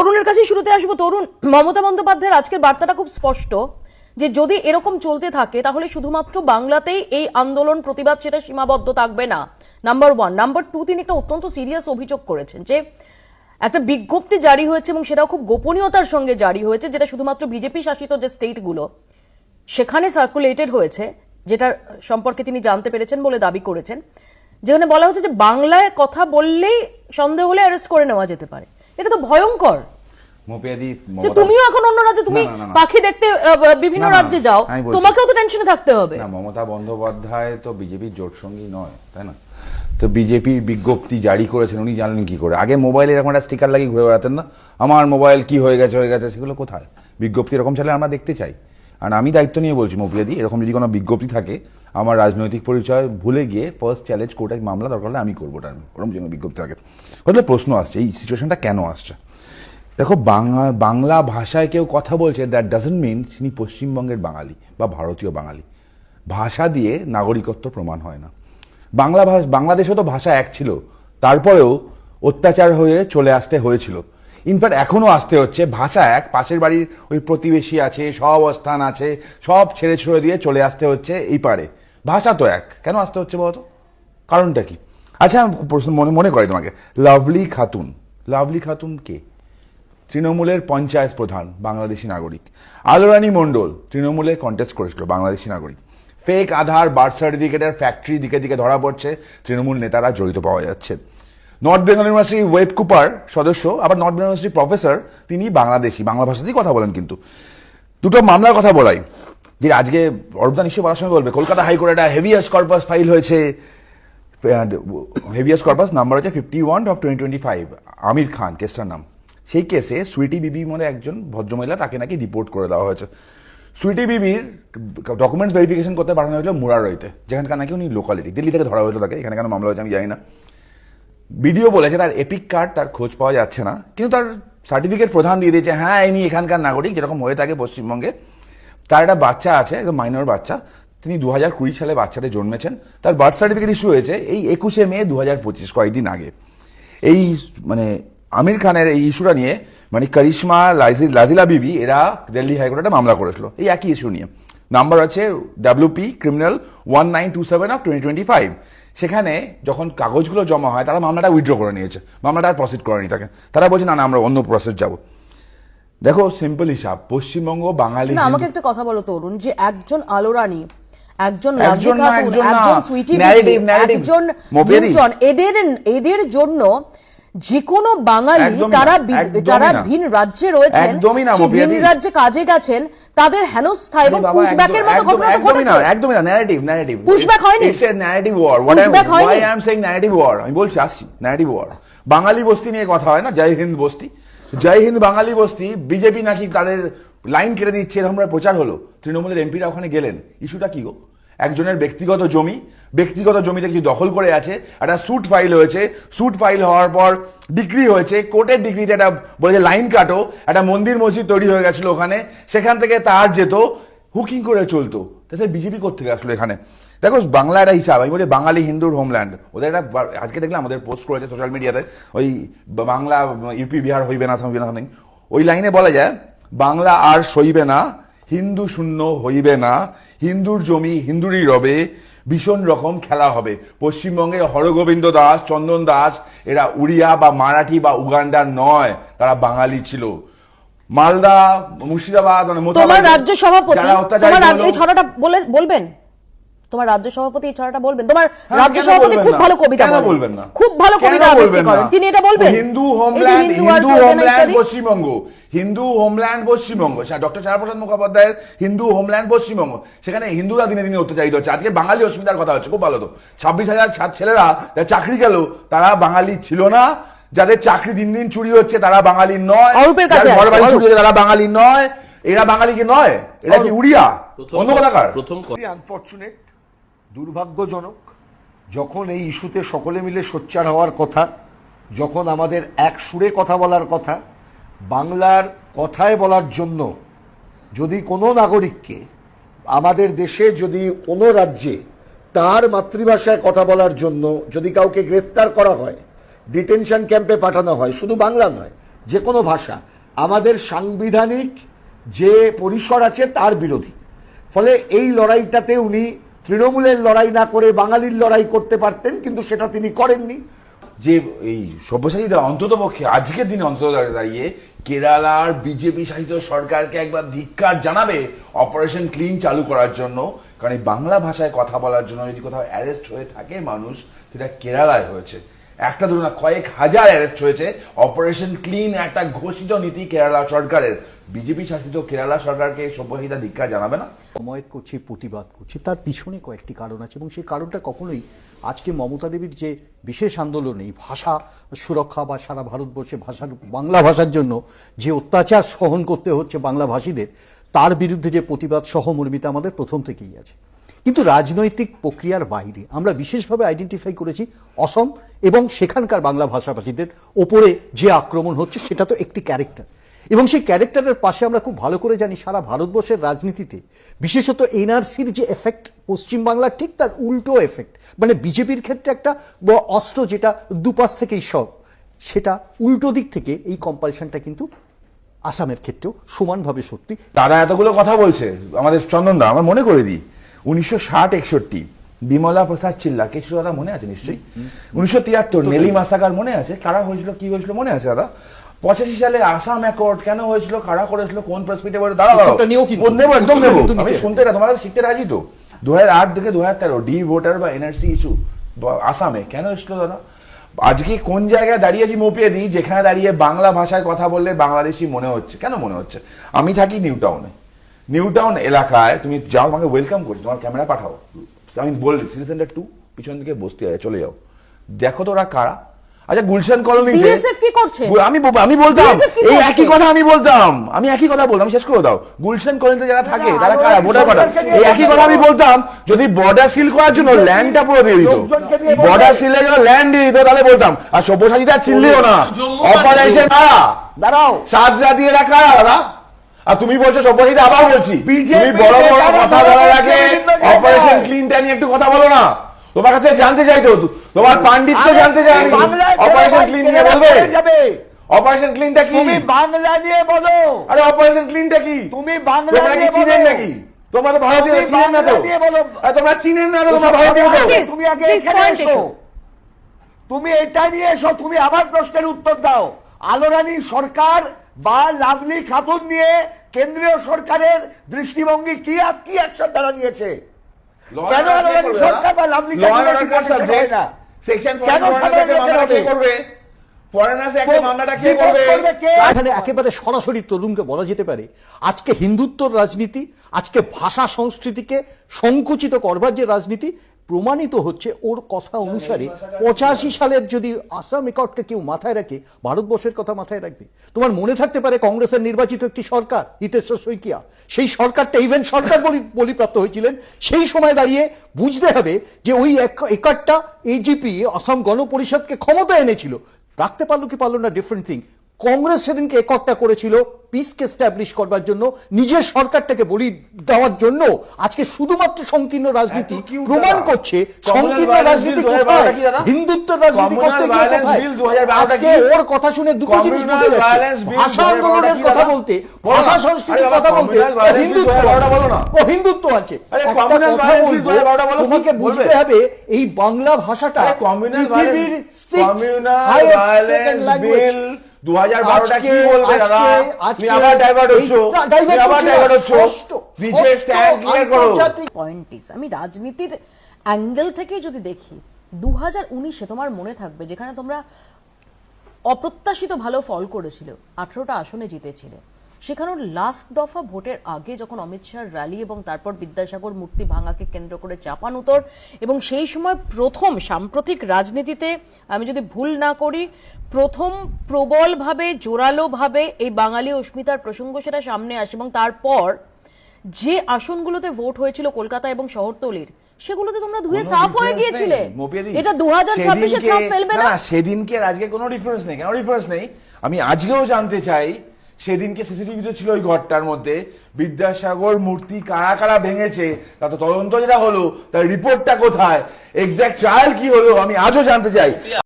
তরুণের কাছেই শুরুতে আসব। তরুণ, মমতা বন্দ্যোপাধ্যায়ের আজকের বার্তাটা খুব স্পষ্ট, যে যদি এরকম চলতে থাকে, তাহলে শুধুমাত্র বাংলাতেই এই আন্দোলন, প্রতিবাদ সেটা সীমাবদ্ধ থাকবে না। নাম্বার ওয়ান নাম্বার টু তিনি একটা অত্যন্ত সিরিয়াস অভিযোগ করেছেন, যে একটা বিজ্ঞপ্তি জারি হয়েছে এবং সেটাও খুব গোপনীয়তার সঙ্গে জারি হয়েছে, যেটা শুধুমাত্র বিজেপি শাসিত যে স্টেটগুলো, সেখানে সার্কুলেটেড হয়েছে যেটা সম্পর্কে তিনি জানতে পেরেছেন বলে দাবি করেছেন। যেখানে বলা হচ্ছে যে বাংলায় কথা বললেই সন্দেহ হলে অ্যারেস্ট করে নেওয়া যেতে পারে। এটা তো ভয়ঙ্কর। মোপিয়াদি তুমিও এখন অন্য রাজ্যে তুমি। পাখি দেখতে বিভিন্ন রাজ্যে যাও তোমাকেও তো টেনশনে থাকতে হবে। না মমতা বন্দ্যোপাধ্যায় তো বিজেপির জোট সঙ্গী নয় তাই না? তো বিজেপির বিজ্ঞপ্তি জারি করেছেন উনি জানলেন কি করে। আগে মোবাইলে এরকম একটা স্টিকার লাগিয়ে ঘুরে বেড়াতেন না? আমার মোবাইল কি হয়ে গেছে হয়ে গেছে সেগুলো কোথায়? বিজ্ঞপ্তি এরকম চাইলে আমরা দেখতে চাই। আর আমি দায়িত্ব নিয়ে বলছি মপিয়াদি এরকম যদি কোনো বিজ্ঞপ্তি থাকে আমার রাজনৈতিক পরিচয় ভুলে গিয়ে ফার্স্ট চ্যালেঞ্জ কোর্টে মামলা দরকার হলে আমি করব ওটা ওরকম যেন বিজ্ঞপ্তি থাকে। হলে প্রশ্ন আসছে? এই সিচুয়েশনটা কেন আসছে? দেখো, বাংলা বাংলা ভাষায় কেউ কথা বলছে দ্যাট ডাজন্ট মিন তিনি পশ্চিমবঙ্গের বাঙালি বা ভারতীয় বাঙালি। ভাষা দিয়ে নাগরিকত্ব প্রমাণ হয় না। বাংলা ভাষা, বাংলাদেশও তো ভাষা এক ছিল। তারপরেও অত্যাচার হয়ে চলে আসতে হয়েছিল। ইনফ্যাক্ট এখনও আসতে হচ্ছে। ভাষা এক, পাশের বাড়ির ওই প্রতিবেশী আছে, সব অবস্থান আছে, সব ছেড়ে ছড়ে দিয়ে চলে আসতে হচ্ছে এই পারে। ভাষা তো এক। কেন আসতে হচ্ছে বলতো? কারণটা কি? আচ্ছা প্রশ্ন মনে মনে করি তোমাকে। লাভলি খাতুন। লাভলি খাতুন কে? তৃণমূলের পঞ্চায়েত প্রধান, বাংলাদেশি নাগরিক। আলোরানী মণ্ডল, তৃণমূলে কন্টেস্ট করেছিল, বাংলাদেশি নাগরিক। ফেক আধার বার্থ সার্টিফিকেটের ফ্যাক্টরি দিকে দিকে ধরা পড়ছে, তৃণমূল নেতারা জড়িত পাওয়া যাচ্ছে। নর্থ বেঙ্গল ইউনিভার্সিটি ওয়েব কুপার সদস্য, আবার নর্থ বেঙ্গল ইউনিভার্সিটি প্রফেসর তিনি বাংলাদেশি, বাংলা ভাষাতেই কথা বলেন কিন্তু। দুটো মামলার কথা বলাই। যে আজকে অরূপদা নিশ্চয়ই বলার সময় বলবে, কলকাতা হাইকোর্টে একটা হেভিয়াস কর্পাস ফাইল হয়েছে। হেভিয়াস কর্পাস নাম্বার হচ্ছে fifty one of twenty twenty five Aamir Khan, কেসটার নাম। সেই কেসে সুইটি বিবি বলে একজন ভদ্রমহিলা তাকে নাকি রিপোর্ট করে দেওয়া হয়েছে। সুইটি বিবির ডকুমেন্টস ভেরিফিকেশন করতে পাঠানো হয়েছিল মুরারইতে, যেখানকার নাকি উনি লোকালিটি দিল্লি থেকে ধরা হয়েছিল তাকে, এখানে কেন মামলা হয়েছে আমি জানি না। ভিডিও বলেছে তার এপিক কার্ড তার খোঁজ পাওয়া যাচ্ছে না, কিন্তু তার সার্টিফিকেট প্রধান দিয়ে দিয়েছে হ্যাঁ ইনি এখানকার নাগরিক যেরকম হয়ে থাকে পশ্চিমবঙ্গে তার একটা বাচ্চা আছে একদম মাইনর বাচ্চা। তিনি দু হাজার কুড়ি সালে বাচ্চাটা জন্মেছেন। তার বার্থ সার্টিফিকেট ইস্যু হয়েছে এই একুশে মে দু হাজার পঁচিশ, কয়েকদিন আগে। এই মানে আমির খানের এই ইস্যুটা নিয়ে মানে করিশ্মা লাজি- লাজিলা বিবি, এরা দিল্লি হাইকোর্টে মামলা করেছিল। এই একই ইস্যু নিয়ে। নাম্বার আছে WP criminal one nine two seven of twenty twenty five সেখানে যখন কাগজগুলো জমা হয়, তারা মামলাটা উইথড্র করে নিয়েছে। মামলাটা আর প্রসিড করেনি তাকে। তারা বলছে, না না, আমরা অন্য প্রসেস যাব। দেখো সিম্পল হিসাব। পশ্চিমবঙ্গ বাঙালি না আমাকে একটা কথা বলো তরুণ যে একজন আলোরানী একজন একজন একজন এদের এদের জন্য যে কোনো বাঙালি তারা যারা ভিন রাজ্যে রয়েছেন ভিন রাজ্যে কাজে গেছেন তাদের হেনস্থা এবং পুশব্যাকের মতো ঘটনা তো একদমই না ঘটেছে। একদমই না ন্যারেটিভ ন্যারেটিভ Pushback হয়নি? It's a narrative war what I why I am saying narrative war আমি বলছি আসছি ন্যারেটিভ ওয়ার বাঙালি বস্তি নিয়ে কথা হয় না জয় হিন্দ বস্তি। জয় হিন্দ বাঙালি বস্তি, বিজেপি নাকি তাদের লাইন কেটে দিচ্ছে, এরকম প্রচার হলো। তৃণমূলের এমপিরা ওখানে গেলেন। ইস্যুটা কি গো? একজনের ব্যক্তিগত জমি, ব্যক্তিগত জমিতে কিছু দখল করে আছে, একটা স্যুট ফাইল হয়েছে। স্যুট ফাইল হওয়ার পর ডিগ্রি হয়েছে, কোর্টের ডিগ্রিতে একটা বলেছে লাইন কাটো, একটা মন্দির মসজিদ তৈরি হয়ে গেছিল ওখানে। সেখান থেকে তার যেত, হুকিং করে চলতো। তাতে বিজেপি করতে আসলো এখানে? দেখো বাংলা একটা হিসাব আমি বলি বাঙালি হিন্দুর হোমল্যান্ড ওদের একটা আজকে দেখলাম আমাদের পোস্ট করেছে সোশ্যাল মিডিয়াতে ওই বাংলা ইউপি বিহার হইবে না হইবে না ওই লাইনে বলা যায় বাংলা আর সইবে না হিন্দু শূন্য হইবে না হিন্দুর জমি হিন্দুরই রবে ভীষণ রকম খেলা হবে। পশ্চিমবঙ্গে হরগোবিন্দ দাস চন্দন দাস এরা উড়িয়া বা মারাঠি বা উগান্ডার নয় তারা বাঙালি ছিল। মালদা মুর্শিদাবাদ মানে তোমার রাজ্য সভাপতি তোমার এই ছড়াটা বলে বলবেন? তোমার রাজ্য সভাপতি এই ছড়াটা বলবেন? তোমার হ্যাঁ, রাজ্য সভাপতি খুব ভালো কবিতা কেন বলবেন না? খুব ভালো কবিতা বলবেন না? তিনি এটা বলবেন। Hindu homeland Hindu homeland Paschimbanga. Hindu homeland Paschimbanga. Doctor সারাপ্রসাদ মুখোপাধ্যায়ের হিন্দু হোমল্যান্ড পশ্চিমবঙ্গ। সেখানে হিন্দুরা দিনে দিনে অত্যাচারিত হচ্ছে। আজকে বাঙালি অসুবিধার কথা হচ্ছে খুব ভালো তো। ছাব্বিশ হাজার ছাত্র ছেলেরা চাকরি গেল তারা বাঙালি ছিল না। যাদের চাকরি দিন দিন চুরি হচ্ছে তারা বাঙালি নয়। ঘর বাড়ি চুরি হচ্ছে তারা বাঙালি নয়। এরা বাঙালি কি নয় এরা কি উড়িয়া? অন্য কথাকার প্রথম ক- আনফর্চুনেট দুর্ভাগ্যজনক, যখন এই ইস্যুতে সকলে মিলে সোচ্চার হওয়ার কথা, যখন আমাদের এক সুরে কথা বলার কথা, বাংলার কথায় বলার জন্য যদি কোনো নাগরিককে আমাদের দেশে যদি কোনো রাজ্যে তার মাতৃভাষায় কথা বলার জন্য যদি কাউকে গ্রেফতার করা হয়, ডিটেনশন ক্যাম্পে পাঠানো হয়, শুধু বাংলা নয়, যে কোনো ভাষা, আমাদের সাংবিধানিক যে পরিসর আছে তার বিরোধী। ফলে এই লড়াইটাতে উনি তৃণমূলের লড়াই না করে বাঙালির লড়াই করতে পারতেন, কিন্তু সেটা তিনি করেননি। যে এই সব্যসাচীরা অন্তত পক্ষে আজকের দিনে অন্তত দাঁড়িয়ে কেরালার বিজেপি শাসিত সরকারকে একবার ধিক্কার জানাবে অপারেশন ক্লিন চালু করার জন্য। কারণ এই বাংলা ভাষায় কথা বলার জন্য যদি কোথাও অ্যারেস্ট হয়ে থাকে মানুষ, সেটা কেরালায় হয়েছে। একটা ধরুন কয়েক হাজার অ্যারেস্ট হয়েছে। অপারেশন ক্লিন একটা ঘোষিত নীতি কেরালা সরকারের। বিজেপি শাসিত কেরালা সরকারকে সব্যসাচীরা ধিক্কার জানাবে না? সমায়ত করছি, প্রতিবাদ করছি। তার পিছনে কয়েকটি কারণ আছে এবং সেই কারণটা কখনোই আজকে মমতা দেবীর যে বিশেষ আন্দোলন, এই ভাষা সুরক্ষা বা সারা ভারতবর্ষে ভাষার বাংলা ভাষার জন্য যে অত্যাচার সহন করতে হচ্ছে বাংলা ভাষীদের তার বিরুদ্ধে যে প্রতিবাদ সহমর্মিতা আমাদের প্রথম থেকেই আছে। কিন্তু রাজনৈতিক প্রক্রিয়ার বাইরে। আমরা বিশেষভাবে আইডেন্টিফাই করেছি অসম এবং সেখানকার বাংলা ভাষাভাষীদের ওপরে যে আক্রমণ হচ্ছে, সেটা তো একটি ক্যারেক্টার এবং সেই ক্যারেক্টারের পাশে আমরা খুব ভালো করে জানি, সারা ভারতবর্ষের রাজনীতিতে বিশেষত এনআরসির যে এফেক্ট পশ্চিমবাংলার ঠিক তার উল্টো এফেক্ট মানে বিজেপির ক্ষেত্রে একটা অস্ত্র যেটা দুপাশ থেকেই সব, সেটা উল্টো দিক থেকে এই কম্পালশনটা কিন্তু আসামের ক্ষেত্রেও সমানভাবে সত্যি। তারা এতগুলো কথা বলছে, আমাদের চন্দনদা, আমার মনে করে দিই। উনিশশো ষাট একষট্টি বিমলা প্রসাদ চিল্লা কেশু দাদা মনে আছে নিশ্চয়ই? উনিশশো তিয়াত্তর নেলি মাসাকার মনে আছে? কারা হয়েছিল কি হয়েছিল মনে আছে দাদা? পঁচাশি সালে আসাম অ্যাকর্ড কেন হয়েছিল? কারা করেছিল? কোন বলে দাঁড়াও নিয়েও। ও, নেব একদম নেব। আমি শুনতে না তোমার কাছে শিখতে রাজি তো? দু হাজার আট থেকে দু হাজার তেরো ডি ভোটার বা এনআরসি ইস্যু আসামে কেন এসেছিল দাদা? আজকে কোন জায়গায় দাঁড়িয়ে আছি মোপিয়ে দিই? যেখানে দাঁড়িয়ে বাংলা ভাষায় কথা বললে বাংলাদেশি মনে হচ্ছে। কেন মনে হচ্ছে? আমি থাকি নিউ টাউনে। নিউ টাউন এলাকায় তুমি যাও আমাকে ওয়েলকাম করছি তোমার ক্যামেরা পাঠাও। আমি বললি সিটি সেন্টার টু পিছন দিকে বসতে হয় চলে যাও। দেখো তো ওরা কারা? আচ্ছা গুলশান কলোনি কি করছে? আমি আমি বলতাম এই একই কথা আমি বলতাম আমি একই কথা বলতাম শেষ করে দাও। গুলশান কলোনিতে যারা থাকে তারা কারা? ভোটার এই একই কথা আমি বলতাম যদি বর্ডার সিল করার জন্য ল্যান্ডটা পুরো দিয়ে দিত। বর্ডার সিলের জন্য ল্যান্ড দিয়ে দিত তাহলে বলতাম আর সব্যসাচীটা চিনলেও না। অপারেশন কারা দাঁড়াও। সাজরা দিয়ে রাখা দাদা? আর তুমি বলছো সব্যসাচীটা আবার বলছি। তুমি বড় বড় কথা বলার আগে অপারেশন ক্লিনটা নিয়ে একটু কথা বলো না। তোমার কাছে জানতে চাই তো তোমার পাণ্ডিত্য জানতে চাই আমি। অপারেশন ক্লিন নিয়ে বলবে? অপারেশন ক্লিনটা কি? তুমি বাংলা নিয়ে বলো। আরে অপারেশন ক্লিনটা কি? তুমি বাংলা নিয়ে চিনেন বলো। নাকি? তোমরা তো ভারতীয় চিনেন না তো। আরে তোমরা চিনেন না তো তোমরা ভারতীয় তো। তুমি আগে এখানে এসো। তুমি এটা নিয়ে এসো তুমি আমার প্রশ্নের উত্তর দাও। আলোরানী সরকার বা লাভলি খাতুন নিয়ে কেন্দ্রীয় সরকারের দৃষ্টিভঙ্গি কি আর কি অ্যাকশন তারা নিয়েছে? কেন সরকার বা লাভলি সেকশন কেন? করবে? এখানে একেবারে সরাসরি তরুণকে বলা যেতে পারে আজকে হিন্দুত্বর রাজনীতি আজকে ভাষা সংস্কৃতিকে সংকুচিত করবার যে রাজনীতি প্রমাণিত হচ্ছে ওর কথা অনুসারে পঁচাশি সালের যদি আসাম একটকে কেউ মাথায় রাখে ভারতবর্ষের কথা মাথায় রাখবে। তোমার মনে থাকতে পারে কংগ্রেসের নির্বাচিত একটি সরকার হিতেশ্বর শইকিয়া। সেই সরকারটা ইভেন সরকার বলি বলিপ্রাপ্ত হয়েছিলেন। সেই সময় দাঁড়িয়ে বুঝতে হবে যে ওই একারটা এজিপি আসাম গণপরিষদকে ক্ষমতা এনেছিল। রাখতে পারল কি পারল না ডিফারেন্ট থিং কংগ্রেস সেদিনকে একটটা করেছিল পিসকে স্ট্যাবলিশ করবার জন্য নিজের সরকারটাকে বলি দেওয়ার জন্য। আজকে শুধুমাত্র সংকীর্ণ রাজনীতি প্রমাণ করছে সংকীর্ণ রাজনীতি bill 2012 কোথায়? হিন্দুত্বের রাজনীতি করতে গিয়ে কোথায়? bill 2012 টা আজকে ওর কথা শুনে দুটো জিনিস বোঝা যাচ্ছে। ভাষা আন্দোলনের কথা বলতে ভাষা সংস্কৃতির কথা বলতে হিন্দুত্ব 2012 টা বলো না। ও হিন্দুত্ব আছে। আরে একটা communal কথা violence bill বলব, 2012 টা বলো, তোমাকে বুঝতে হবে এই বাংলা ভাষাটা পৃথিবীর sixth communal highest violence spoken language। bill 2012 টা কি বলবে দাদা? তুমি আবার divert হচ্ছ। এই- না, divert তুমি আবার হচ্ছি হচ্ছ। নিজের ষষ্ঠ stand করো। পয়েন্ট ইস আমি রাজনীতির অ্যাঙ্গেল থেকে যদি দেখি দু হাজার উনিশে তোমার মনে থাকবে যেখানে তোমরা অপ্রত্যাশিত ভালো ফল করেছিল আঠারোটা আসনে জিতেছিলে সেখানেও লাস্ট দফা ভোটের আগে যখন অমিত শাহর র্যালি এবং তারপর বিদ্যাসাগর মূর্তি ভাঙাকে কেন্দ্র করে চাপান উত্তর এবং সেই সময় প্রথম সাম্প্রতিক রাজনীতিতে আমি যদি ভুল না করি প্রথম প্রবলভাবে জোরালোভাবে এই বাঙালি অস্মিতার প্রসঙ্গ সেটা সামনে আসে এবং তারপর যে আসনগুলোতে ভোট হয়েছিল কলকাতা এবং শহরতলির সেগুলোতে তোমরা ধুয়ে সাফ হয়ে গিয়েছিলে। এটা দু হাজার ছাব্বিশে ছাপ ফেলবে না? সেদিনকে আজকে কোনো ডিফারেন্স নেই কেন ডিফারেন্স নেই? আমি আজকেও জানতে চাই সেদিনকে সিসিটিভি তো ছিল ওই ঘরটার মধ্যে। বিদ্যাসাগর মূর্তি কারা কারা ভেঙেছে, তা তো তদন্ত যেটা হলো, তার রিপোর্টটা কোথায়? এক্সাক্ট ট্রায়াল কি হলো, আমি আজও জানতে চাই।